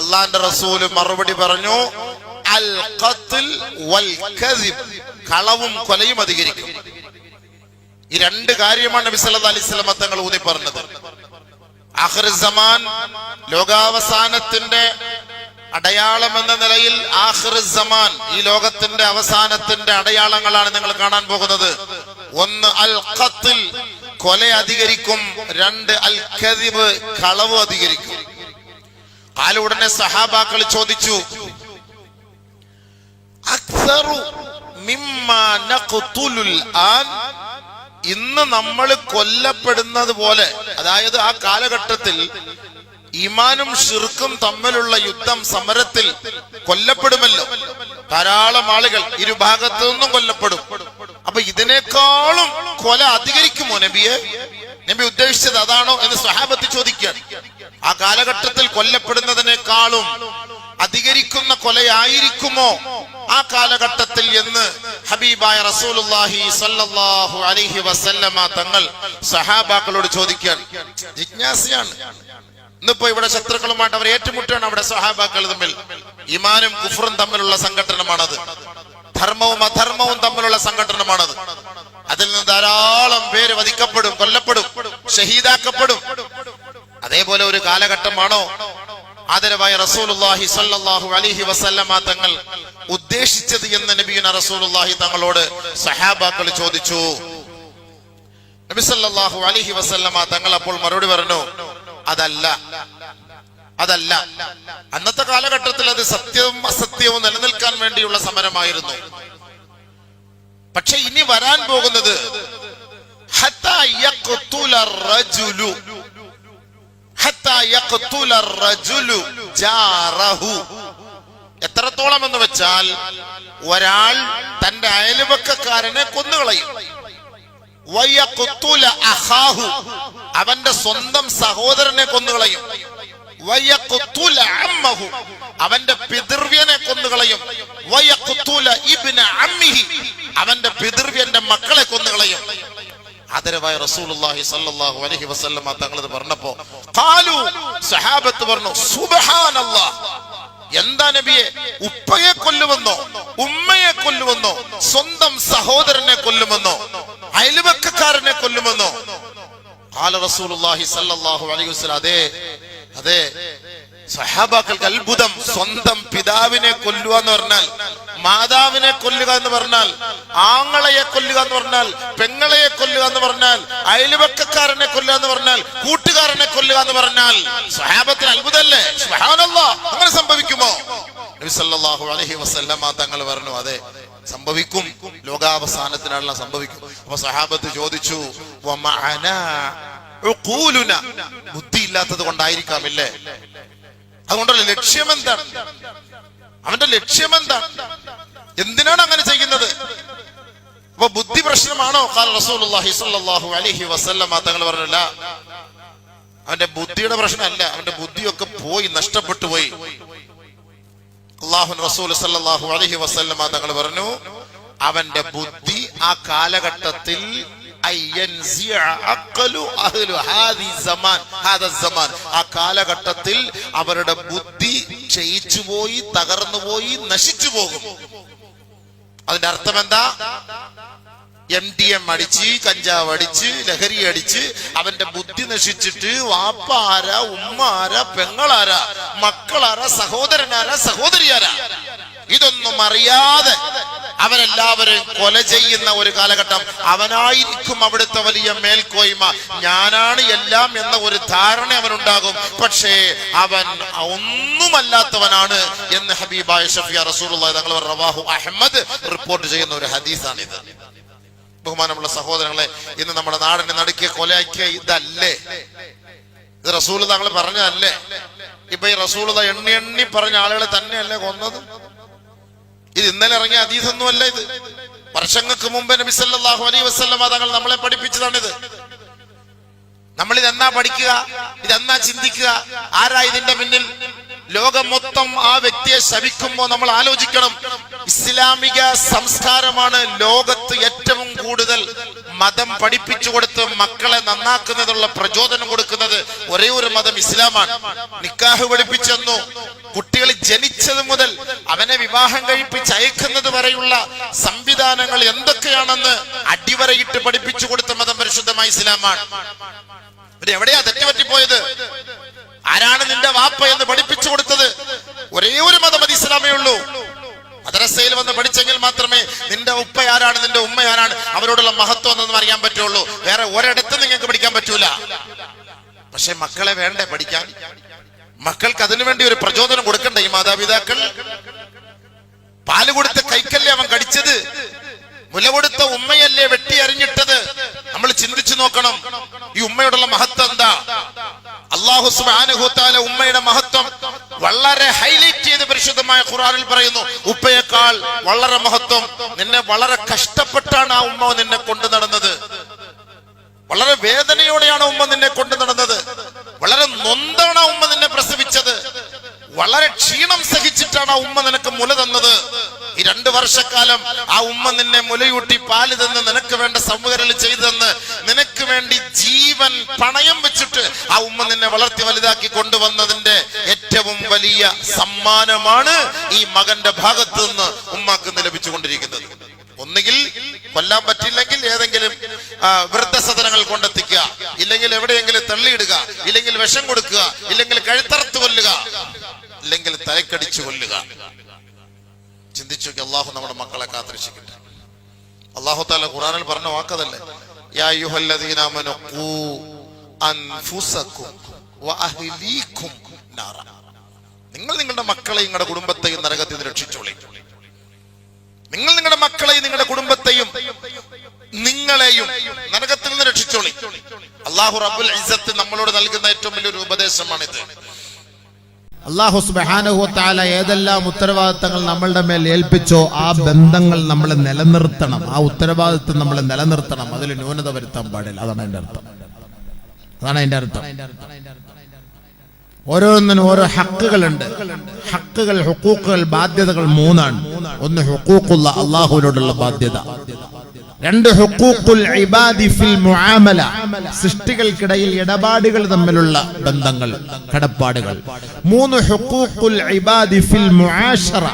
അള്ളാന്റെ റസൂൽ മറുപടി പറഞ്ഞു അൽ ഖത്ൽ വൽ കളവും കൊലയും അധികരിക്കും. ഈ രണ്ട് കാര്യമാണ് നബി സല്ലല്ലാഹു അലൈഹി വസല്ലം തങ്ങൾ ഊന്നി പറഞ്ഞത്. ആഖിർ സമാൻ ലോകാവസാനത്തിന്റെ അടയാളം എന്ന നിലയിൽ ആഖിർ സമാൻ ഈ ലോകത്തിന്റെ അവസാനത്തിന്റെ അടയാളങ്ങളാണ് നിങ്ങൾ കാണാൻ പോകുന്നത്. ഒന്ന് അൽ ഖത്ൽ കൊല അധികരിക്കും. രണ്ട് അൽ കദിബ് കളവ് അധികരിക്കും. കാല ഉടനെ സഹാബാക്കൾ ചോദിച്ചു ഇന്ന് നമ്മൾ കൊല്ലപ്പെടുന്നത് പോലെ അതായത് ആ കാലഘട്ടത്തിൽ ഇമാനും ഷിർക്കും തമ്മിലുള്ള യുദ്ധം സമരത്തിൽ കൊല്ലപ്പെടുമല്ലോ. ധാരാളം ആളുകൾ ഇരുഭാഗത്തു നിന്നും കൊല്ലപ്പെടും. അപ്പൊ ഇതിനേക്കാളും കൊല അധികരിക്കുമോ നബിയെ? നബി ഉദ്ദേശിച്ചത് അതാണോ എന്ന് സഹാബത്ത് ചോദിക്കുകയാണ്. ആ കാലഘട്ടത്തിൽ കൊല്ലപ്പെടുന്നതിനേക്കാളും അധികരിക്കുന്ന കൊലയായിരിക്കുമോ? ആ കാലഘട്ടത്തിൽ എന്ന് ഹബീബായ റസൂലുള്ളാഹി സല്ലല്ലാഹു അലൈഹി വസല്ലമ തങ്ങൾ സഹാബാക്കളോട് ചോദിക്കാൻ ജിജ്ഞാസയാണ്. ഇന്നിപ്പോ ഇവിടെ ശത്രുക്കളുമായിട്ട് അവർ ഏറ്റുമുട്ടാണ് അവിടെ സഹാബാക്കൾ തമ്മിൽ. ഇമാനും കുഫറും തമ്മിലുള്ള സംഘടനമാണത് ധർമ്മവും അധർമ്മവും തമ്മിലുള്ള സംഘടനമാണത് അതിൽ നിന്ന് ധാരാളം പേര് വധിക്കപ്പെടും കൊല്ലപ്പെടും ഷഹീദാക്കപ്പെടും. അതേപോലെ ഒരു കാലഘട്ടമാണോ? ആദരവായ റസൂലുള്ളാഹി സ്വല്ലല്ലാഹു അലൈഹി വസല്ലമ തങ്ങൾ ഉദ്ദേശിച്ചത് എന്ന് നബിയുന റസൂലുള്ളാഹി തങ്ങളോട് സഹാബാക്കൾ ചോദിച്ചു. നബി സല്ലല്ലാഹു അലൈഹി വസല്ലമ തങ്ങൾ അപ്പോൾ മറുപടി പറഞ്ഞു അതല്ല അതല്ല. അന്നത്തെ കാലഘട്ടത്തിൽ അത് സത്യവും അസത്യവും നിലനിൽക്കാൻ വേണ്ടിയുള്ള സമരമായിരുന്നു. പക്ഷെ ഇനി വരാൻ പോകുന്നത് ഹത്താ എത്രത്തോളം എന്ന് വെച്ചാൽ ഒരാൾ തന്റെ അയൽവക്കക്കാരനെ കൊന്നുകളയും. അവന്റെ സ്വന്തം സഹോദരനെ കൊന്നുകളയും. അവന്റെ പിതൃവ്യനെ കൊന്നുകളയും. അവന്റെ പിതൃവ്യന്റെ മക്കളെ കൊന്നുകളയും. ആദരവായ റസൂലുള്ളാഹി സ്വല്ലല്ലാഹു അലൈഹി വസല്ലമ തങ്ങൾ ഇത് പറഞ്ഞപ്പോ ഖാലു സഹാബത്ത് പറഞ്ഞു സുബ്ഹാനല്ലാഹ്. എന്താ നബിയെ? ഉപ്പയെ കൊല്ലുമെന്നോ ഉമ്മയെ കൊല്ലുമെന്നോ സ്വന്തം സഹോദരനെ കൊല്ലുമെന്നോ അയൽവക്കക്കാരനെ കൊല്ലുമെന്നോ. ഖാല റസൂലുള്ളാഹി സ്വല്ലല്ലാഹു അലൈഹി വസല്ലം അതെ അതെ സഹാബാക്കൾക്ക് അത്ഭുതം സ്വന്തം പിതാവിനെ കൊല്ലുക എന്ന് പറഞ്ഞാൽ മാതാവിനെ കൊല്ലുക എന്ന് പറഞ്ഞാൽ ആങ്ങളയെ കൊല്ലുക എന്ന് പറഞ്ഞാൽ പെങ്ങളയെ കൊല്ലുക എന്ന് പറഞ്ഞാൽ അയൽവക്കക്കാരനെ കൊല്ലുക എന്ന് പറഞ്ഞാൽ കൂട്ടുകാരനെ കൊല്ലുക എന്ന് പറഞ്ഞാൽ സ്വഹാബത്തിന് അത്ഭുതല്ലേ അങ്ങനെ സംഭവിക്കുമോ? നബി സല്ലല്ലാഹു അലൈഹി വസല്ലമ തങ്ങൾ പറഞ്ഞു അതെ സംഭവിക്കും. ലോകാവസാനത്തിനെല്ലാം സംഭവിക്കും. അപ്പൊ സഹാബത്ത് ചോദിച്ചു ബുദ്ധി ഇല്ലാത്തത് കൊണ്ടായിരിക്കാമില്ലേ അതുകൊണ്ടല്ലേ ലക്ഷ്യം എന്താണ്? അവന്റെ ലക്ഷ്യം എന്താ? എന്തിനാണ് അങ്ങനെ ചെയ്യുന്നത്? അപ്പൊ ബുദ്ധി പ്രശ്നമാണോ? റസൂലുള്ളാഹി സ്വല്ലല്ലാഹു അലൈഹി വസല്ലമ തങ്ങൾ പറഞ്ഞില്ല അവന്റെ ബുദ്ധിയുടെ പ്രശ്നമല്ല അവന്റെ ബുദ്ധിയൊക്കെ പോയി നഷ്ടപ്പെട്ടു പോയി. അള്ളാഹു റസൂൽ സല്ലാഹു അലൈഹി വസല്ലമ തങ്ങൾ പറഞ്ഞു അവന്റെ ബുദ്ധി ആ കാലഘട്ടത്തിൽ ആ കാലഘട്ടത്തിൽ അവരുടെ ബുദ്ധി ക്ഷയിച്ചു പോയി തകർന്നു പോയി നശിച്ചു പോകും. അതിന്റെ അർത്ഥം എന്താ? എം ഡി എം അടിച്ച് കഞ്ചാവ് അടിച്ച് ലഹരി അടിച്ച് അവന്റെ ബുദ്ധി നശിച്ചിട്ട് വാപ്പ ആരാ ഉമ്മ ആരാ പെങ്ങളാരാ മക്കളാരാ സഹോദരനാരാ സഹോദരിയാരാ ഇതൊന്നും അറിയാതെ അവരെല്ലാവരും കൊല ചെയ്യുന്ന ഒരു കാലഘട്ടം. അവനായിരിക്കും അവിടുത്തെ വലിയ മേൽക്കോയ്മ. ഞാനാണ് എല്ലാം എന്ന ഒരു ധാരണ അവനുണ്ടാകും. പക്ഷേ അവൻ ഒന്നുമല്ലാത്തവനാണ് എന്ന് ഹബീബായ ഷഫിയ റസൂലുള്ള തങ്ങൾ റവാഹു അഹമ്മദ് റിപ്പോർട്ട് ചെയ്യുന്ന ഒരു ഹദീസാണ് ഇത് ബഹുമാനമുള്ള സഹോദരങ്ങളെ ഇന്ന് നമ്മുടെ നാടിനെ നടുക്കിയ കൊലയാക്കിയ ഇതല്ലേ? ഇത് റസൂൽ താങ്കൾ പറഞ്ഞതല്ലേ? ഇപ്പൊ ഈ റസൂൽ എണ്ണി എണ്ണി പറഞ്ഞ ആളുകളെ തന്നെയല്ലേ കൊന്നത്? ഇത് ഇന്നലെ ഇറങ്ങിയ അതീതൊന്നുമല്ല ഇത്. വർഷങ്ങൾക്ക് മുമ്പ് നബി സല്ലല്ലാഹു അലൈഹി വസല്ലമ തങ്ങൾ നമ്മളെ പഠിപ്പിച്ചതാണിത്. നമ്മൾ ഇതെന്നാ പഠിക്കുക? ഇതെന്നാ ചിന്തിക്കുക? ആരാ ഇതിന്റെ പിന്നിൽ ലോകം മൊത്തം ആ വ്യക്തിയെ ശവിക്കുമ്പോ നമ്മൾ ആലോചിക്കണം. ഇസ്ലാമിക സംസ്കാരമാണ് ലോകത്ത് ഏറ്റവും കൂടുതൽ മതം പഠിപ്പിച്ചു കൊടുത്ത് മക്കളെ നന്നാക്കുന്നതിനുള്ള പ്രചോദനം കൊടുക്കുന്നത് ഒരേ ഒരു മതം ഇസ്ലാമാണ്. നിക്കാഹ് പഠിപ്പിച്ചെന്നു. കുട്ടികൾ ജനിച്ചത് മുതൽ അവനെ വിവാഹം കഴിപ്പിച്ച് അയക്കുന്നത് വരെയുള്ള സംവിധാനങ്ങൾ എന്തൊക്കെയാണെന്ന് അടിവരയിട്ട് പഠിപ്പിച്ചു കൊടുത്ത മതം പരിശുദ്ധമായ ഇസ്ലാമാണ്. എവിടെയാ തെറ്റുപറ്റിപ്പോയത്? ആരാണ് നിന്റെ വാപ്പ എന്ന് പഠിപ്പിച്ചു കൊടുത്തത്? ഒരേ ഒരു മതം അത് ഇസ്ലാമേ ഉള്ളൂ. മദ്രസയിൽ വന്ന് പഠിച്ചെങ്കിൽ മാത്രമേ നിന്റെ ഉപ്പ ആരാണ് നിന്റെ ഉമ്മ ആരാണ് അവരോടുള്ള മഹത്വം എന്നൊന്നും അറിയാൻ പറ്റുള്ളൂ. വേറെ ഒരിടത്തും നിങ്ങൾക്ക് പഠിക്കാൻ പറ്റൂല. പക്ഷെ മക്കളെ വേണ്ടേ പഠിക്കാൻ? മക്കൾക്ക് അതിനുവേണ്ടി ഒരു പ്രചോദനം കൊടുക്കണ്ടേ ഈ മാതാപിതാക്കൾ? പാൽ കൊടുത്ത കൈക്കല്ലേ അവൻ കടിച്ചത്? മുല കൊടുത്ത ഉമ്മയല്ലേ വെട്ടി അറിഞ്ഞിട്ടത്? നമ്മൾ ചിന്തിച്ചു നോക്കണം. ഈ ഉമ്മയോടുള്ള മഹത്വം എന്താ? അള്ളാഹു സുബാനുഹൂത്താല ഉമ്മയുടെ മഹത്വം വളരെ ഹൈലൈറ്റ് ചെയ്ത് പരിശുദ്ധമായ ഖുറാനിൽ പറയുന്നു ഉപ്പയേക്കാൾ വളരെ മഹത്വം നിന്നെ വളരെ കഷ്ടപ്പെട്ടാണ് ആ ഉമ്മ നിന്നെ കൊണ്ടു നടന്നത്. വളരെ വേദനയോടെയാണ് ഉമ്മ നിന്നെ കൊണ്ടു നടന്നത്. വളരെ നൊന്താണ് ഉമ്മ നിന്നെ പ്രസവിച്ചത്. വളരെ ക്ഷീണം സഹിച്ചിട്ടാണ് ആ ഉമ്മ നിനക്ക് മുല തന്നത്. രണ്ടു വർഷക്കാലം ആ ഉമ്മ നിന്നെ മുലയൂട്ടി പാൽ തന്ന് നിനക്ക് വേണ്ട സൗകര്യങ്ങൾ ചെയ്തെന്ന് നിനക്ക് വേണ്ടി ജീവൻ പണയം വെച്ചിട്ട് ആ ഉമ്മ നിന്നെ വളർത്തി വലുതാക്കി കൊണ്ടുവന്നതിന്റെ ഏറ്റവും വലിയ സമ്മാനമാണ് ഈ മകന്റെ ഭാഗത്ത് നിന്ന് ഉമ്മാക്ക് ലഭിച്ചുകൊണ്ടിരിക്കുന്നത്. ഒന്നുകിൽ കൊല്ലാൻ പറ്റില്ലെങ്കിൽ ഏതെങ്കിലും വൃദ്ധസദനങ്ങൾ കൊണ്ടെത്തിക്കുക. ഇല്ലെങ്കിൽ എവിടെയെങ്കിലും തള്ളിയിടുക. ഇല്ലെങ്കിൽ വിഷം കൊടുക്കുക. ഇല്ലെങ്കിൽ കഴുത്തറുത്ത് കൊല്ലുക. ഇല്ലെങ്കിൽ തലക്കടിച്ചു കൊല്ലുക. ചിന്തിച്ചു നോക്കി അള്ളാഹു നമ്മുടെ മക്കളെ കാത്തിരക്ഷിക്കട്ടെ. അള്ളാഹു താല ഖുറാനിൽ പറഞ്ഞ വാക്കതല്ലേ? നിങ്ങൾ നിങ്ങളുടെ മക്കളെയും നിങ്ങളുടെ കുടുംബത്തെയും നരകത്തിൽ നിന്ന് രക്ഷിച്ചോളി. നിങ്ങൾ നിങ്ങളുടെ മക്കളെയും നിങ്ങളുടെ കുടുംബത്തെയും നിങ്ങളെയും നരകത്തിൽ നിന്ന് രക്ഷിച്ചോളി. അള്ളാഹു റബുൽ ഇസ്സത്ത് നമ്മളോട് നൽകുന്ന ഏറ്റവും വലിയൊരു ഉപദേശമാണിത്. അള്ളാഹു സുബാനുഹുത്താല ഏതെല്ലാം ഉത്തരവാദിത്തങ്ങൾ നമ്മളുടെ മേൽ ഏൽപ്പിച്ചോ ആ ബന്ധങ്ങൾ നമ്മൾ നിലനിർത്തണം. ആ ഉത്തരവാദിത്തം നമ്മൾ നിലനിർത്തണം. അതിൽ ന്യൂനത വരുത്താൻ പാടില്ല. അതാണ് അതിന്റെ അർത്ഥം. അതാണ് അതിന്റെ അർത്ഥം. ഓരോന്നിനും ഓരോ ഹക്കുകളുണ്ട്. ഹക്കുകൾ ഹുക്കൂക്കുകൾ ബാധ്യതകൾ മൂന്നാണ്. ഒന്ന് ഹുക്കൂക്കുള്ള അള്ളാഹുവിനോടുള്ള ബാധ്യത. രണ്ട് ഹുക്കൂക്കുൽ ഇബാദി ഫിൽ മുആമല സൃഷ്ടികൾക്കിടയിൽ ഇടപാടുകൾ തമ്മിലുള്ള ബന്ധങ്ങൾ കടപ്പാടുകൾ. മൂന്ന് ഹുക്കൂക്കുൽ ഇബാദി ഫിൽ മുആശറ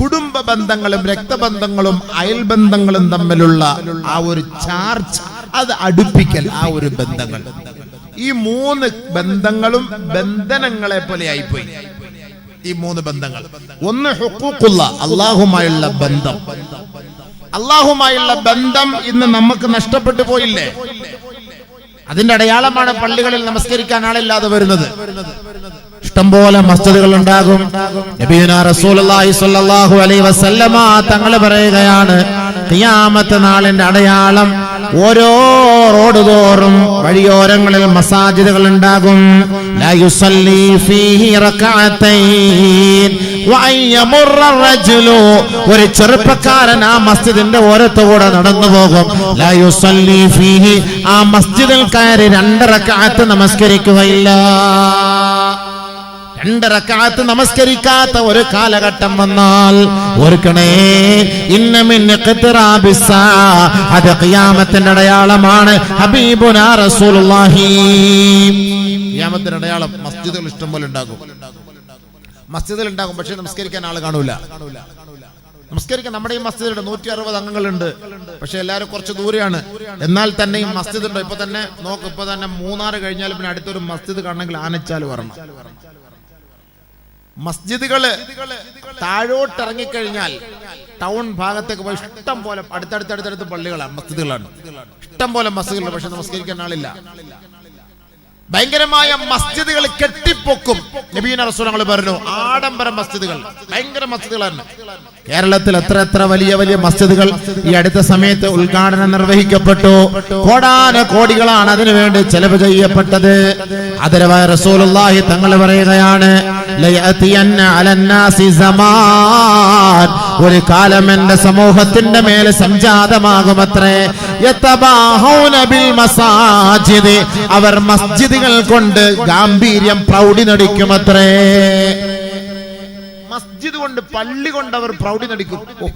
കുടുംബ ബന്ധങ്ങളും രക്തബന്ധങ്ങളും അയൽബന്ധങ്ങളും തമ്മിലുള്ള ആ ഒരു ചാർജ് അത് അടുപ്പിക്കൽ ആ ഒരു ബന്ധങ്ങൾ. ഈ മൂന്ന് ബന്ധങ്ങളും ബന്ധനങ്ങളെ പോലെ ആയിപ്പോയി. ഈ മൂന്ന് ബന്ധങ്ങൾ. ഒന്ന് ഹുക്കൂക്കുള്ള അള്ളാഹുമായുള്ള ബന്ധം. അള്ളാഹുമായുള്ള ബന്ധം ഇന്ന് നമുക്ക് നഷ്ടപ്പെട്ടു പോയില്ലേ? അതിന്റെ അടയാളമാണ് പള്ളികളിൽ നമസ്കരിക്കാൻ ആളില്ലാതെ വരുന്നത്. ഇഷ്ടംപോലെ മസ്ജിദുകൾ ഉണ്ടാകും സ്വല്ലല്ലാഹു അലൈഹി വസല്ലമ തങ്ങൾ പറയുകയാണ് ഖിയാമത്ത് നാളിന്റെ അടയാളം ഓരോ റോഡ് തോറും വഴിയോരങ്ങളിൽ മസാജിദുകൾ ഉണ്ടാകും. ഒരു ചെറുപ്പക്കാരൻ ആ മസ്ജിദിന്റെ ഓരത്തുകൂടെ നടന്നു പോകും. ആ മസ്ജിദിൽ കയറി രണ്ട് റകഅത്ത് നമസ്കരിക്കുകയില്ല. രണ്ട് റക്കാത്ത് നമസ്കരിക്കാത്ത ഒരു കാലഘട്ടം വന്നാൽ ഓർക്കണേ അത് ഖിയാമത്തിന്റെ അടയാളമാണ് ഹബീബുനാ റസൂലുള്ളാഹി. ഖിയാമത്തിന്റെ അടയാളം മസ്ജിദുകൾ ഇഷ്ടം പോലെ ഉണ്ടാകും. മസ്ജിദിൽ ഉണ്ടാകും പക്ഷെ നമസ്കരിക്കാൻ ആൾ കാണൂല. നമസ്കരിക്കാൻ നമ്മുടെ ഈ മസ്ജിദിലുണ്ട് നൂറ്റി അറുപത് അംഗങ്ങളുണ്ട്. പക്ഷെ എല്ലാവരും കുറച്ച് ദൂരെയാണ്. എന്നാൽ തന്നെ ഈ മസ്ജിദ് ഉണ്ടോ? ഇപ്പൊ തന്നെ നോക്ക് ഇപ്പൊ തന്നെ മൂന്നാറ് കഴിഞ്ഞാൽ പിന്നെ അടുത്തൊരു മസ്ജിദ് കാണണമെങ്കിൽ ആനച്ചാൽ വരണം. മസ്ജിദുകൾ താഴോട്ട് ഇറങ്ങിക്കഴിഞ്ഞാൽ ടൗൺ ഭാഗത്തേക്ക് പോയി ഇഷ്ടം പോലെ അടുത്തടുത്തടുത്തടുത്ത് പള്ളികളാണ് മസ്ജിദുകളാണ്. ഇഷ്ടം പോലെ മസ്ജിദുകളുണ്ട് പക്ഷെ നമസ്കരിക്കാൻ ആളില്ല. ഭയങ്കരമായ മസ്ജിദുകൾ കെട്ടിപ്പൊക്കും. നബീന റസൂലങ്ങൾ പറഞ്ഞു ആഡംബര മസ്ജിദുകൾ. ഭയങ്കര മസ്ജിദുകൾ തന്നെ കേരളത്തിൽ എത്ര എത്ര വലിയ വലിയ മസ്ജിദുകൾ ഈ അടുത്ത സമയത്ത് ഉദ്ഘാടനം നിർവഹിക്കപ്പെട്ടു. കോടാന കോടികളാണ് അതിനുവേണ്ടി ചെലവ് ചെയ്യപ്പെട്ടത്. ആദരവായ റസൂലുള്ളാഹി തങ്ങൾ പറയുകയാണ് അലന്നാസി സമാൻ. ഒരു കാലം എന്റെ സമൂഹത്തിന്റെ മേലെ സംജാതമാകുമത്രേ. അവർ മസ്ജിദുകൾ കൊണ്ട് ഗാംഭീര്യം പ്രൗഢി നടിക്കുമത്രേ മസ്ജിദ് കൊണ്ട് പള്ളി കൊണ്ട് അവർ പ്രൗഢി നടിക്കും ഓ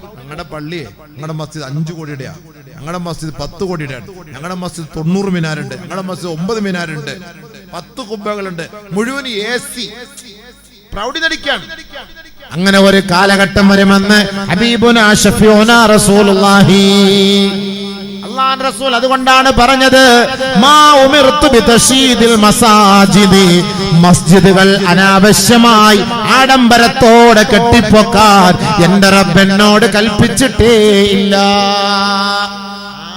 പള്ളി നിങ്ങളുടെ മസ്ജിദ് അഞ്ചു കോടിയുടെയാ. ഞങ്ങളുടെ മസ്ജിദ് പത്ത് കോടിയുടെ ഞങ്ങളുടെ മസ്ജിദ് തൊണ്ണൂറ് മിനാരുണ്ട്. ഞങ്ങളുടെ മസ്ജിദ് ഒമ്പത് മിനാരുണ്ട്. പത്ത് കുബ്ബകളുണ്ട്. മുഴുവൻ എ സി. പ്രൗഢി നടിക്കാണ് അങ്ങനെ ഒരു കാലഘട്ടം വരുമെന്ന് റസൂലുള്ളാഹി. റസൂൽ അതുകൊണ്ടാണ് പറഞ്ഞത് മസ്ജിദുകൾ അനാവശ്യമായി ആഡംബരത്തോടെ കെട്ടിപ്പൊക്കാൻ എന്റെ റബ്ബ് എന്നോട് കൽപ്പിച്ചിട്ടേ ഇല്ല.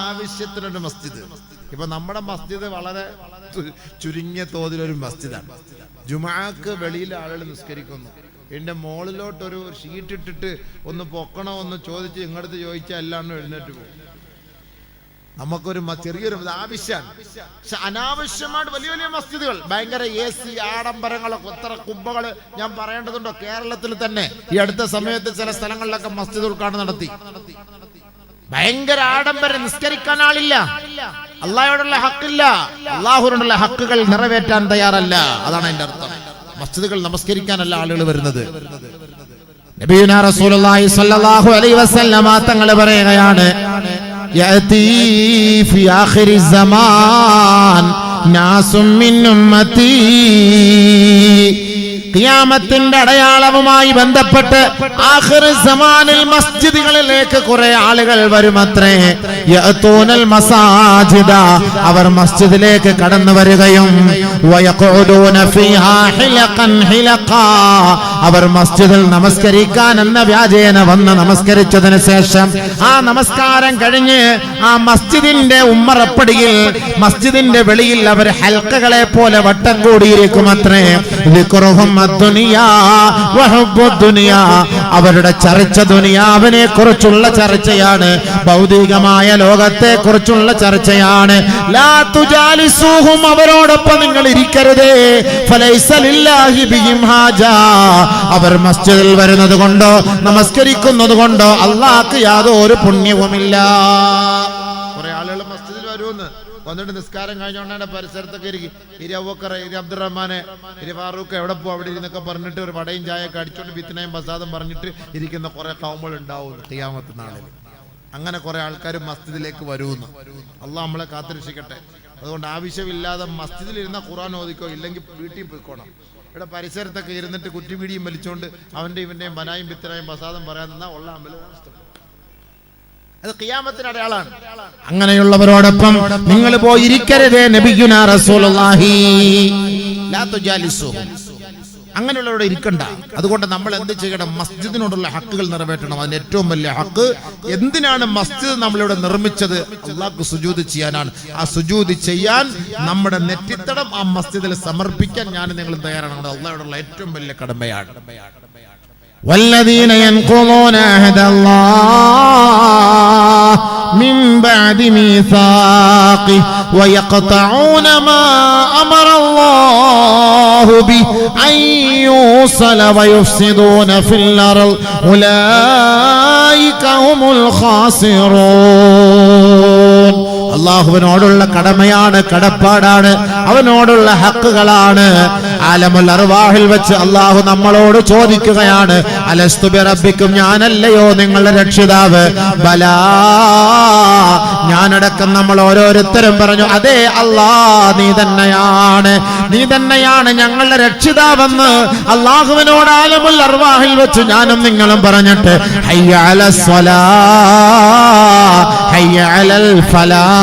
ആവശ്യത്തിനൊരു മസ്ജിദ്. ഇപ്പൊ നമ്മുടെ മസ്ജിദ് വളരെ ചുരുങ്ങിയ തോതിലൊരു മസ്ജിദാണ്. ജുമാക്ക് വെളിയിൽ ആളുകൾ നിസ്കരിക്കുന്നു. എന്റെ മോളിലോട്ട് ഒരു ഷീറ്റ് ഇട്ടിട്ട് ഒന്ന് പൊക്കണോ ഒന്ന് ചോദിച്ച് ഇങ്ങടുത്ത് ചോദിച്ചാൽ എല്ലാം എഴുന്നേറ്റ് പോകും. നമുക്കൊരു ചെറിയൊരു ആവശ്യമാണ് പക്ഷെ അനാവശ്യമായിട്ട് വലിയ വലിയ മസ്ജിദുകൾ ഭയങ്കര എ സി ആഡംബരങ്ങളൊക്കെ കൊത്തറ കുമ്പകൾ ഞാൻ പറയേണ്ടതുണ്ടോ? കേരളത്തിൽ തന്നെ ഈ അടുത്ത സമയത്ത് ചില സ്ഥലങ്ങളിലൊക്കെ മസ്ജിദ് ഉദ്ഘാടനം നടത്തി. ഭയങ്കര ആഡംബരം നിസ്കരിക്കാൻ ആളില്ല. അള്ളാഹയോടുള്ള ഹക്കില്ല. അള്ളാഹുരോടുള്ള ഹക്കുകൾ നിറവേറ്റാൻ തയ്യാറല്ല. അതാണ് അതിന്റെ അർത്ഥം. മസ്ജിദുകൾ നമസ്കരിക്കാനല്ല ആളുകൾ വരുന്നത്. തങ്ങൾ പറയുകയാണ് ഖിയാമത്തിന്റെ അടയാളവുമായി ബന്ധപ്പെട്ട് ആഖിർ സമാനിൽ മസ്ജിദുകളിലേക്ക് കുറെ ആളുകൾ വരുമത്രേ. യഅതൂനൽ മസാജിദ. അവർ മസ്ജിദിലേക്ക് കടന്നു വരികയും ഫീഹാ അവർ മസ്ജിദിൽ നമസ്കരിക്കാൻ എന്ന വ്യാജേന വന്ന് നമസ്കരിച്ചതിന് ശേഷം ആ നമസ്കാരം കഴിഞ്ഞ് ആ മസ്ജിദിന്റെ ഉമ്മറപ്പടിയിൽ മസ്ജിദിന്റെ വെളിയിൽ അവർ ഹൽക്കകളെ പോലെ വട്ടം കൂടിയിരിക്കും അത്രേ. അവരുടെ ചർച്ച ദുനിയാവിനെ കുറിച്ചുള്ള ചർച്ചയാണ്. ഭൗതികമായ ലോകത്തെ കുറിച്ചുള്ള ചർച്ചയാണ്. അവരോടൊപ്പം നിങ്ങൾ ഇരിക്കരുതേ. അവർ മസ്ജിദിൽ വരുന്നത് കൊണ്ടോ നമസ്കരിക്കുന്നത് കൊണ്ടോ അള്ളാഹ് യാതൊരു പുണ്യവുമില്ല. കുറെ ആളുകൾ മസ്ജിദിൽ വരുമെന്ന്. വന്നിട്ട് നിസ്കാരം കഴിഞ്ഞോണ്ടാണ് പരിസരത്തൊക്കെ ഇരിക്കും. ഇരി അവക്കർ ഇരി അബ്ദുറഹ്മാനെ ഇരി ഫാറൂഖ് എവിടെ പോകും അവിടെ ഇരുന്നൊക്കെ പറഞ്ഞിട്ട് ഒരു വടയും ചായയൊക്കെ അടിച്ചോണ്ട് വിത്തനയും പ്രസാദം പറഞ്ഞിട്ട് ഇരിക്കുന്ന കുറെ കൗമൾ ഉണ്ടാവും ഖിയാമത്ത് നാളിൽ. അങ്ങനെ കുറെ ആൾക്കാർ മസ്ജിദിലേക്ക് വരുമെന്ന് അള്ളാഹ് നമ്മളെ കാത്തിരക്ഷിക്കട്ടെ. അതുകൊണ്ട് ആവശ്യമില്ലാതെ മസ്ജിദിൽ ഇരുന്ന ഖുറാൻ ഓദിക്കോ ഇല്ലെങ്കിൽ വീട്ടിൽ പോയിക്കോണം. ഇവിടെ പരിസരത്തൊക്കെ ഇരുന്നിട്ട് കുറ്റിപീടിയും വലിച്ചുകൊണ്ട് അവന്റെ ഇവന്റെയും ബനായും പിത്തനായും പ്രസാദം പറയാൻ നിന്നാ ഉള്ള അമ്പല അത് ഖിയാമത്തിന് അടയാളാണ് അങ്ങനെയുള്ളവരോടൊപ്പം നിങ്ങൾ പോയിരിക്കരുതേ നബിയുന റസൂലുള്ളാഹി. ലാ. അങ്ങനെയുള്ളവരോട് ഇരിക്കണ്ട. അതുകൊണ്ട് നമ്മൾ എന്ത് ചെയ്യണം? മസ്ജിദിനോടുള്ള ഹക്കുകൾ നിറവേറ്റണം. അതിന് ഏറ്റവും വലിയ ഹക്ക് എന്തിനാണ് മസ്ജിദ് നമ്മളിവിടെ നിർമ്മിച്ചത്? അള്ളാഹ്ക്ക് സുജൂത് ചെയ്യാനാണ്. ആ സുജൂത് ചെയ്യാൻ നമ്മുടെ നെറ്റിത്തടം ആ മസ്ജിദിൽ സമർപ്പിക്കാൻ ഞാൻ നിങ്ങൾ തയ്യാറാണ്. അള്ളാഹയോടുള്ള ഏറ്റവും വലിയ കടമയാണ്. والذين ينقضون عهد الله من بعد ميثاقه ويقطعون ما أمر الله به أن يوصل ويفسدون في الأرض. أولئك هم الخاسرون. അള്ളാഹുവിനോടുള്ള കടമയാണ് കടപ്പാടാണ് അവനോടുള്ള ഹക്കുകളാണ്. ആലമുൽ അർവാഹിൽ വെച്ച് അള്ളാഹു നമ്മളോട് ചോദിക്കുകയാണ് അലസ്തുബി റബ്ബിക്കും ഞാനല്ലയോ നിങ്ങളുടെ രക്ഷിതാവ്? ബലാ. ഞാനടക്കം നമ്മൾ ഓരോരുത്തരും പറഞ്ഞു അതെ അല്ലാ നീ തന്നെയാണ് നീ തന്നെയാണ് ഞങ്ങളുടെ രക്ഷിതാവെന്ന് അള്ളാഹുവിനോട് ആലമുൽ അർവാഹിൽ വെച്ച് ഞാനും നിങ്ങളും പറഞ്ഞിട്ട് ഹയ്യാല സ്വലാ ഹയ്യാലൽ ഫലാ.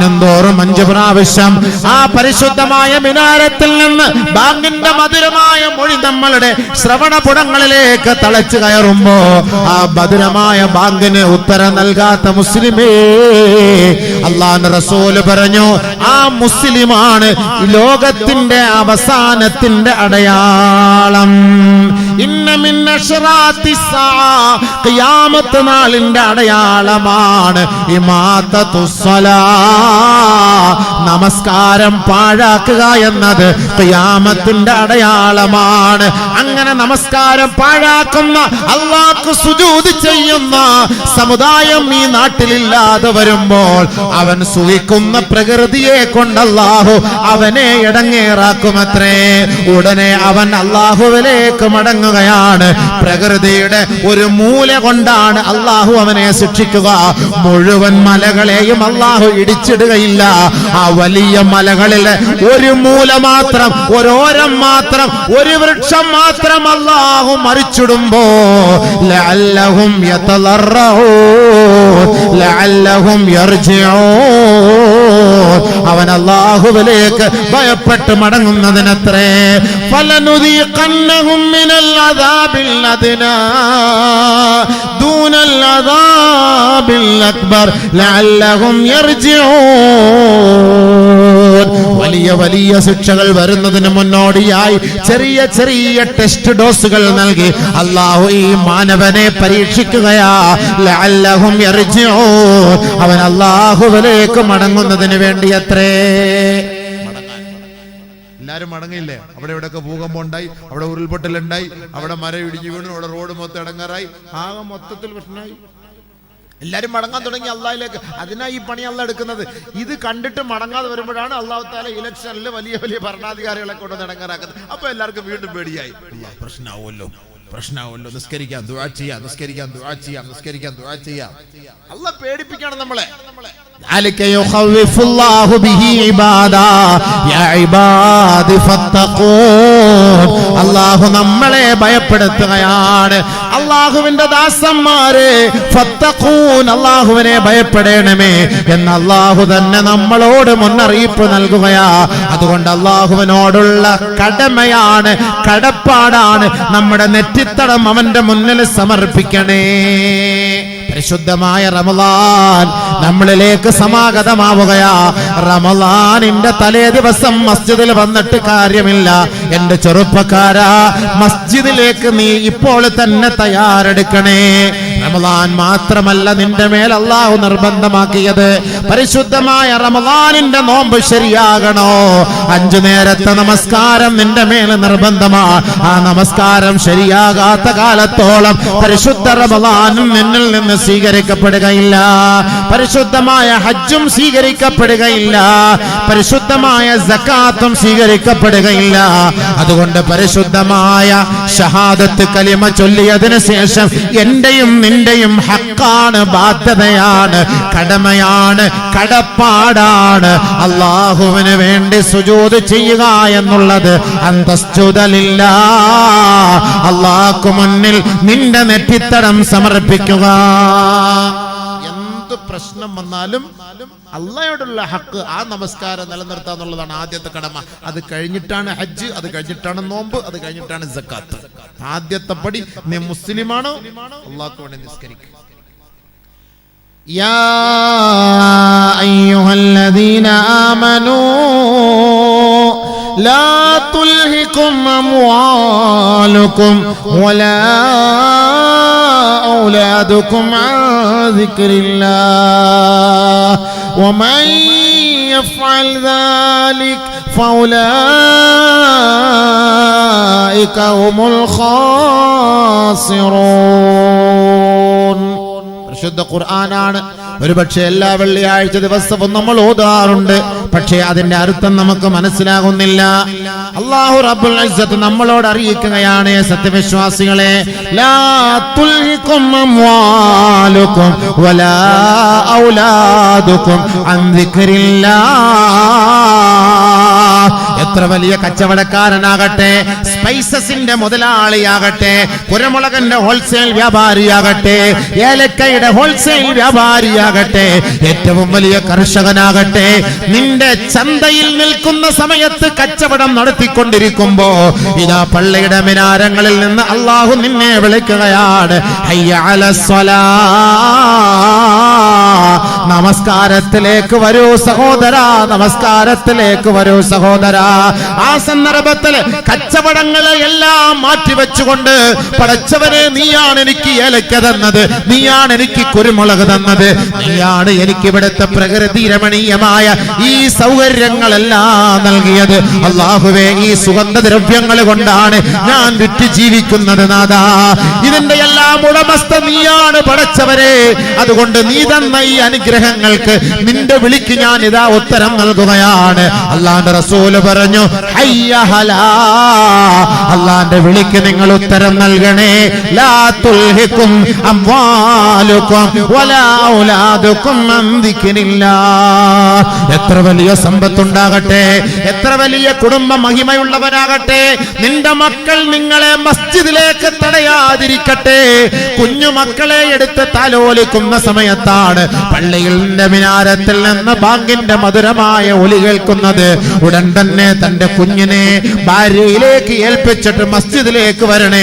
ദിനംതോറും അഞ്ചു പ്രാവശ്യം ആ പരിശുദ്ധമായ മിനാരത്തിൽ നിന്ന് ബാങ്കിന്റെ മധുരമായ മൊഴി നമ്മളുടെ ശ്രവണപുടങ്ങളിലേക്ക് തളച്ചു കയറുമ്പോ ആ മധുരമായ ബാങ്കിന് ഉത്തരം നൽകാത്ത മുസ്ലിമേ അള്ളാന്റെ റസൂൽ പറഞ്ഞു ആ മുസ്ലിമാണ് ലോകത്തിന്റെ അവസാനത്തിന്റെ അടയാളം. ഖിയാമത്ത് അടയാളമാണ് ഇമാത്തത്തു സ്വലാ നമസ്കാരം പാഴാക്കുക എന്നത് ക്യാമത്തിന്റെ അടയാളമാണ്. അങ്ങനെ നമസ്കാരം പാഴാക്കുന്ന അള്ളാക്ക് സുജൂത് ചെയ്യുന്ന സമുദായം ഈ നാട്ടിലില്ലാതെ വരുമ്പോൾ അവൻ സുഖിക്കുന്ന പ്രകൃതിയെ കൊണ്ട് അല്ലാഹു അവനെ ഇടങ്ങേറാക്കുമത്രേ. ഉടനെ അവൻ അള്ളാഹുവിലേക്ക് മടങ്ങുകയാണ്. പ്രകൃതിയുടെ ഒരു മൂല കൊണ്ടാണ് അള്ളാഹു അവനെ ശിക്ഷിക്കുക. മുഴുവൻ മലകളെയും അള്ളാഹു ഇടിച്ചിടുകയില്ല ആ വലിയ മലകളിലെ ഒരു മൂല മാത്രം ഒരോരം മാത്രം ഒരു വൃക്ഷം മാത്രം അള്ളാഹു മറിച്ചിടുമ്പോ ലഅല്ലഹും യതളറഊൻ ലഅല്ലഹും അവൻ അള്ളാഹുവിലേക്ക് ഭയപ്പെട്ട് മടങ്ങുന്നതിനത്രേ. ഫലനുദീഖന്നഹും മിനൽ അദാബിൽ അദ്നാ. ദൂനൽ അക്ബർ ലഅല്ലഹും വലിയ വലിയ ശിക്ഷകൾ വരുന്നതിന് മുന്നോടിയായി ചെറിയ ചെറിയ ടെസ്റ്റ് ഡോസുകൾ നൽകി. അള്ളാഹു ഈ മാനവനെ പരീക്ഷിക്കുകയാ. അവൻ അള്ളാഹുവിലേക്ക് മടങ്ങുന്നതിന് വേണ്ടി അത്രേ എല്ലാരും മടങ്ങിയില്ലേ? അവിടെ ഇവിടെയൊക്കെ ഭൂകമ്പം ഉണ്ടായി അവിടെ ഉരുൾപൊട്ടലുണ്ടായി അവിടെ മരം ഇടിഞ്ഞു വീണു അവിടെ റോഡ് മൊത്തം ഇടങ്ങാറായി. ആകെ മൊത്തത്തിൽ പ്രശ്നമായി. എല്ലാരും മടങ്ങാൻ തുടങ്ങി അള്ളാഹിലേക്ക് അതിനാ ഈ പണി അല്ല എടുക്കുന്നത് ഇത് കണ്ടിട്ട് മടങ്ങാതെ വരുമ്പോഴാണ് അള്ളാഹു താല ഇലക്ഷനിൽ വലിയ വലിയ ഭരണാധികാരികളെ കൊണ്ട് നടങ്ങാറാക്കുന്നത് അപ്പൊ എല്ലാവർക്കും വീണ്ടും പേടിയായി അല്ലാ, പ്രശ്നാവുമല്ലോ പ്രശ്നാവുമല്ലോ നിസ്കരിക്കാൻ ദുആ ചെയ്യാം നിസ്കരിക്കാൻ ദുആ ചെയ്യാം നിസ്കരിക്കാൻ ദുആ ചെയ്യാം അല്ല പേടിപ്പിക്കണം നമ്മളെ ذلك يخوف الله به عبادا يا عباد فاتقون അള്ളാഹു നമ്മളെ ഭയപ്പെടുത്തുകയാണ്. അള്ളാഹുവിന്റെ ദാസന്മാരെ അള്ളാഹുവിനെ ഭയപ്പെടേണമേ എന്ന് അള്ളാഹു തന്നെ നമ്മളോട് മുന്നറിയിപ്പ് നൽകുകയാ. അതുകൊണ്ട് അള്ളാഹുവിനോടുള്ള കടമയാണ് കടപ്പാടാണ് നമ്മുടെ നെറ്റിത്തടം അവന്റെ മുന്നിൽ സമർപ്പിക്കണേ. പരിശുദ്ധമായ റമലാൻ നമ്മളിലേക്ക് സമാഗതമാവുകയാ. റമലാനിന്റെ തലേ ദിവസം മസ്ജിദിൽ വന്നിട്ട് കാര്യമില്ല. എന്റെ ചെറുപ്പക്കാരാ മസ്ജിദിലേക്ക് നീ ഇപ്പോൾ തന്നെ തയ്യാറെടുക്കണേ. റമലാൻ മാത്രമല്ല നിന്റെ മേൽ അള്ളാഹു നിർബന്ധമാക്കിയത്. പരിശുദ്ധമായ റമലാനിന്റെ നോമ്പ് ശരിയാകണോ? അഞ്ചു നേരത്തെ നമസ്കാരം നിന്റെ മേൽ നിർബന്ധമാ. ആ നമസ്കാരം ശരിയാകാത്ത കാലത്തോളം പരിശുദ്ധ റമലാനും നിന്നിൽ നിന്ന് സ്വീകരിക്കപ്പെടുകയില്ല. പരിശുദ്ധമായ ഹജ്ജും സ്വീകരിക്കപ്പെടുകയില്ല. പരിശുദ്ധമായ സക്കാത്തും സ്വീകരിക്കപ്പെടുകയില്ല. അതുകൊണ്ട് പരിശുദ്ധമായ ഷഹാദത്ത് കലിമ ചൊല്ലിയതിന് ശേഷം എന്റെയും നിന്റെയും ഹക്കാണ് ബാധ്യതയാണ് കടമയാണ് കടപ്പാടാണ്. അള്ളാഹുവിന് വേണ്ടി സുജൂത് ചെയ്യുക എന്നുള്ളത് അന്തസ്തുതലില്ല അള്ളാഹ്ക്കു മുന്നിൽ നിന്റെ നെറ്റിത്തടം സമർപ്പിക്കുക. എന്ത് പ്രശ്നം വന്നാലും അള്ളയോടുള്ള ഹക്ക് ആ നമസ്കാരം നിലനിർത്തുക എന്നുള്ളതാണ് ആദ്യത്തെ കടമ അത് കഴിഞ്ഞിട്ടാണ് ഹജ്ജ് അത് കഴിഞ്ഞിട്ടാണ് നോമ്പ് അത് കഴിഞ്ഞിട്ടാണ് സക്കാത്ത് ആദ്യത്തെ പടി നീ മുസ്ലിമാണോ അള്ളാഹ്ക്ക് വേണ്ടി നിസ്കരിക്കുക يا أيها الذين آمنوا لا تلهكم أموالكم ولا أولادكم عن ذكر الله ومن يفعل ذلك فأولئك هم الخاسرون പരിശുദ്ധ ഖുർആനാണ് ഒരുപക്ഷെ എല്ലാ വെള്ളിയാഴ്ച ദിവസവും നമ്മൾ ഓതാറുണ്ട്. പക്ഷേ അതിന്റെ അർത്ഥം നമുക്ക് മനസ്സിലാകുന്നില്ല. അള്ളാഹു റബ്ബുൽ നമ്മളോട് അറിയിക്കുകയാണ് സത്യവിശ്വാസികളെ എത്ര വലിയ കച്ചവടക്കാരനാകട്ടെ സ്പൈസസിന്റെ മുതലാളിയാകട്ടെ കുരമുളകന്റെ ഹോൾസെയിൽ വ്യാപാരിയാകട്ടെ ഏലക്കയുടെ ഹോൾസെയിൽ വ്യാപാരിയാകട്ടെ ഏറ്റവും വലിയ കർഷകനാകട്ടെ. നിന്റെ ചന്തയിൽ നിൽക്കുന്ന സമയത്ത് കച്ചവടം നടത്തിക്കൊണ്ടിരിക്കുമ്പോ ഇതാ പള്ളിയുടെ മിനാരങ്ങളിൽ നിന്ന് അള്ളാഹു നിന്നെ വിളിക്കുകയാണ്. ഹയ്യ അലസ്വലാ നമസ്കാരത്തിലേക്ക് വരൂ സഹോദര. നമസ്കാരത്തിലേക്ക് വരൂ സഹോദര. ആ സന്ദർഭത്തിൽ കച്ചവടങ്ങളെ എല്ലാം മാറ്റിവെച്ചുകൊണ്ട് പടച്ചവനെ നീയാണ് എനിക്ക് ഏലക്ക തന്നത്. നീയാണ് എനിക്ക് കുരുമുളക് തന്നത്. നീയാണ് എനിക്ക് ഇവിടുത്തെ പ്രകൃതി രമണീയമായ ഈ സൗകര്യങ്ങളെല്ലാം നൽകിയത്. അള്ളാഹുവേ ഈ സുഗന്ധദ്രവ്യങ്ങൾ കൊണ്ടാണ് ഞാൻ വിറ്റ് ജീവിക്കുന്നത് നാദാ ഇതിന്റെ എല്ലാം ഉടമസ്ഥ നീയാണ് പടച്ചവരെ. അതുകൊണ്ട് നീ തന്ന ഈ അനുഗ്രഹങ്ങൾക്ക് നിന്റെ വിളിക്ക് ഞാൻ ഇതാ ഉത്തരം നൽകുകയാണ്. അള്ളാന്റെ റസൂൽ പറഞ്ഞു അള്ളാന്റെ വിളിക്ക് നിങ്ങൾ ഉത്തരം നൽകണേ. ലാ തുൽഹിക്കും. എത്ര വലിയ സമ്പത്തുണ്ടാകട്ടെ എത്ര വലിയ കുടുംബ മഹിമയുള്ളവരാകട്ടെ നിന്റെ മക്കൾ നിങ്ങളെ മസ്ജിദിലേക്ക് തടയാതിരിക്കട്ടെ. കുഞ്ഞു മക്കളെ എടുത്ത് തലോലിക്കുന്ന സമയത്താണ് പള്ളിയുടെ മിനാരത്തിൽ നിന്ന് ബാങ്കിന്റെ മധുരമായ ഒലി കേൾക്കുന്നത് ഉടൻ തന്നെ തന്റെ കുഞ്ഞിനെ ഭാര്യയിലേക്ക് ഏൽപ്പിച്ചിട്ട് മസ്ജിദിലേക്ക് വരണേ.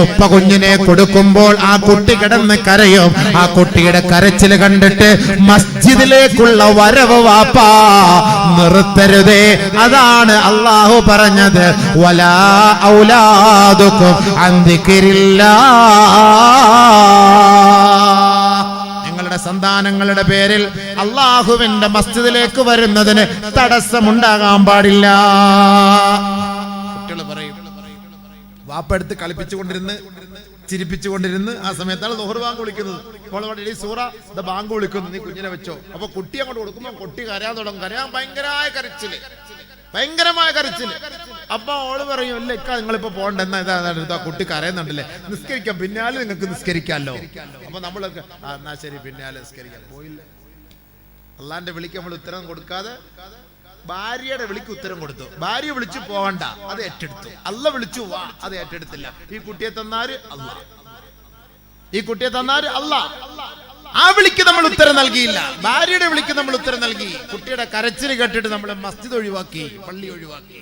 ഉപ്പ കുഞ്ഞിനെ കൊടുക്കുമ്പോൾ ആ കുട്ടി കിടന്ന് കരയും. ആ കുട്ടിയുടെ കരച്ചിൽ കണ്ടിട്ട് മസ്ജിദിലേക്കുള്ള വരവ് വാപ്പാ നിർത്തരുതേ. അതാണ് അള്ളാഹു പറഞ്ഞത്. വലാ ഔലാദുക്കും അന്തിക്കിരില്ല നിങ്ങളുടെ സന്താനങ്ങളുടെ പേരിൽ അള്ളാഹുവിന്റെ മസ്ജിദിലേക്ക് വരുന്നതിന് തടസ്സമുണ്ടാകാൻ പാടില്ല. കുട്ടികൾ പറയും. വാപ്പെടുത്ത് കളിപ്പിച്ചുകൊണ്ടിരുന്ന് ചിരിപ്പിച്ചുകൊണ്ടിരുന്ന് ആ സമയത്താണ് ലോഹർ ബാങ്ക് വിളിക്കുന്നത്. സൂറ ബാങ്ക് വിളിക്കുന്നു. നീ കുഞ്ഞിനെ വെച്ചോ. അപ്പൊ കുട്ടി അങ്ങോട്ട് കൊടുക്കുമ്പോൾ കുട്ടി കരയാൻ തുടങ്ങും. കരയാൻ ഭയങ്കരമായ കരച്ചിൽ. ഭയങ്കരമായ കരച്ചിൽ. അപ്പൊ ഓൾ പറയും ഇല്ല ഇക്ക നിങ്ങളിപ്പോ പോകണ്ട എന്നാ ഇതാ കുട്ടി കരയുന്നുണ്ടല്ലേ? നിസ്കരിക്കാം പിന്നാലെ നിങ്ങൾക്ക് നിസ്കരിക്കാമല്ലോ അപ്പൊ നമ്മളൊക്കെ എന്നാ ശരി പിന്നാലെ നിസ്കരിക്കാം. പോയില്ല. അള്ളാന്റെ വിളിക്ക് നമ്മൾ ഉത്തരം കൊടുക്കാതെ ഭാര്യയുടെ വിളിക്ക് ഉത്തരം കൊടുത്തു. ഭാര്യ വിളിച്ചു പോവണ്ട അത് ഏറ്റെടുത്തു. അല്ല വിളിച്ചു വാ അത് ഏറ്റെടുത്തില്ല. ഈ കുട്ടിയെ തന്നാര്? അല്ല ഈ കുട്ടിയെ തന്നാര്? അല്ല ആ വിളിക്ക് നമ്മൾ ഉത്തരം നൽകിയില്ല. ഭാര്യയുടെ വിളിക്ക് നമ്മൾ ഉത്തരം നൽകി. കുട്ടിയുടെ കരച്ചിൽ കേട്ടിട്ട് നമ്മൾ മസ്ജിദ് ഒഴിവാക്കി പള്ളി ഒഴിവാക്കി.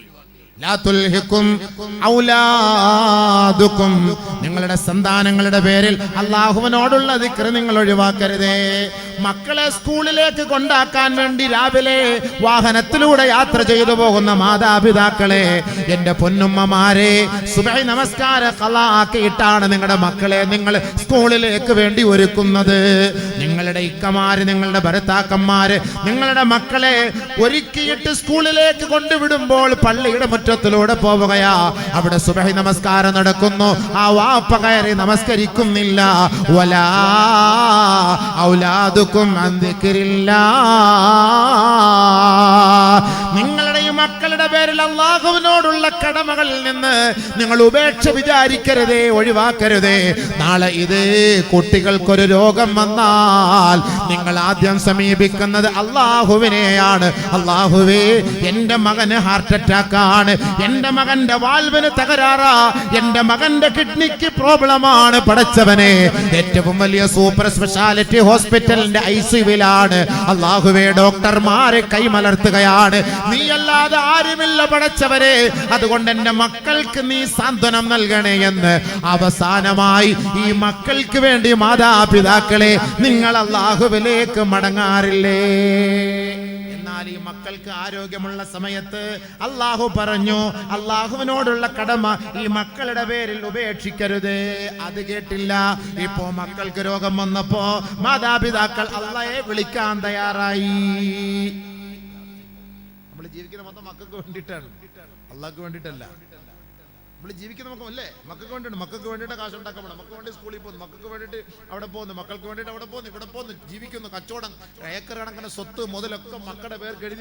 ഔലാദുക്കും. നിങ്ങളുടെ സന്താനങ്ങളുടെ പേരിൽ അള്ളാഹുവിനോടുള്ള ദിക്ർ നിങ്ങൾ ഒഴിവാക്കരുതേ. മക്കളെ സ്കൂളിലേക്ക് കൊണ്ടാക്കാൻ വേണ്ടി രാവിലെ വാഹനത്തിലൂടെ യാത്ര ചെയ്തു പോകുന്ന മാതാപിതാക്കളെ എന്റെ പൊന്നുമ്മമാരെ സുബൈ നമസ്കാര കലാക്കിയിട്ടാണ് നിങ്ങളുടെ മക്കളെ നിങ്ങൾ സ്കൂളിലേക്ക് വേണ്ടി ഒരുക്കുന്നത്. നിങ്ങളുടെ ഇക്കമാര് നിങ്ങളുടെ ഭർത്താക്കന്മാര് നിങ്ങളുടെ മക്കളെ ഒരുക്കിയിട്ട് സ്കൂളിലേക്ക് കൊണ്ടുവിടുമ്പോൾ പള്ളിയുടെ മുറ്റത്തിലൂടെ പോവുകയാ. അവിടെ സുബഹി നമസ്കാരം നടക്കുന്നു. ആ വാപ്പ കയറി നമസ്കരിക്കുന്നില്ല. വലാ ഔലാദുക്കും നിങ്ങൾ മക്കളുടെ പേരിൽ അള്ളാഹുവിനോടുള്ള കടമകളിൽ നിന്ന് നിങ്ങൾ ഉപേക്ഷ വിചാരിക്കരുതേ ഒഴിവാക്കരുതേ. നാളെ ഇത് കുട്ടികൾക്കൊരു രോഗം വന്നാൽ നിങ്ങൾ ആദ്യം സമീപിക്കുന്നത് അള്ളാഹുവിനെയാണ് അള്ളാഹുവേ എന്റെ മകന് ഹാർട്ട് അറ്റാക്ക് ആണ് എന്റെ മകന്റെ വാൽവിന് തകരാറാ എന്റെ മകന്റെ കിഡ്നിക്ക് പ്രോബ്ലമാണ് പടച്ചവനെ. ഏറ്റവും വലിയ സൂപ്പർ സ്പെഷ്യാലിറ്റി ഹോസ്പിറ്റലിന്റെ ഐ സിയുവിലാണ് അള്ളാഹുവേ ഡോക്ടർമാരെ കൈമലർത്തുകയാണ്. നീ അല്ലാതെ ആരുമില്ല പടച്ചവരെ. അതുകൊണ്ട് എന്റെ മക്കൾക്ക് നീ സാന്ത്വനം നൽകണേ എന്ന് അവസാനമായി ഈ മക്കൾക്ക് വേണ്ടി മാതാപിതാക്കളെ നിങ്ങൾ അള്ളാഹുവിലേക്ക് മടങ്ങാറില്ലേ? എന്നാൽ ഈ മക്കൾക്ക് ആരോഗ്യമുള്ള സമയത്ത് അള്ളാഹു പറഞ്ഞു അള്ളാഹുവിനോടുള്ള കടമ ഈ മക്കളുടെ പേരിൽ ഉപേക്ഷിക്കരുത്. അത് കേട്ടില്ല. ഇപ്പോ മക്കൾക്ക് രോഗം വന്നപ്പോ മാതാപിതാക്കൾ അള്ളയെ വിളിക്കാൻ തയ്യാറായി. ജീവിക്കുന്ന മൊത്തം മക്കൾക്ക് വേണ്ടിയിട്ടാണ്. അള്ളാഹ്ക്ക് വേണ്ടിയിട്ടല്ല. നമ്മൾ ജീവിക്കുന്ന മക്കൾ അല്ലേ? മക്കൾക്ക് വേണ്ടിയിട്ട് മക്കൾക്ക് വേണ്ടിയിട്ട് കാശ് ഉണ്ടാക്കാൻ മക്കൾക്ക് വേണ്ടി സ്കൂളിൽ പോകുന്നു. മക്കൾക്ക് വേണ്ടിയിട്ട് അവിടെ പോകുന്നു. മക്കൾക്ക് വേണ്ടിയിട്ട് അവിടെ പോകുന്നു. ഇവിടെ പോകുന്നു. ജീവിക്കുന്നു. കച്ചവടം ഏക്കർ കണക്കിന് സ്വത്ത് മുതലൊക്കെ മക്കളുടെ പേർക്ക് എഴുതി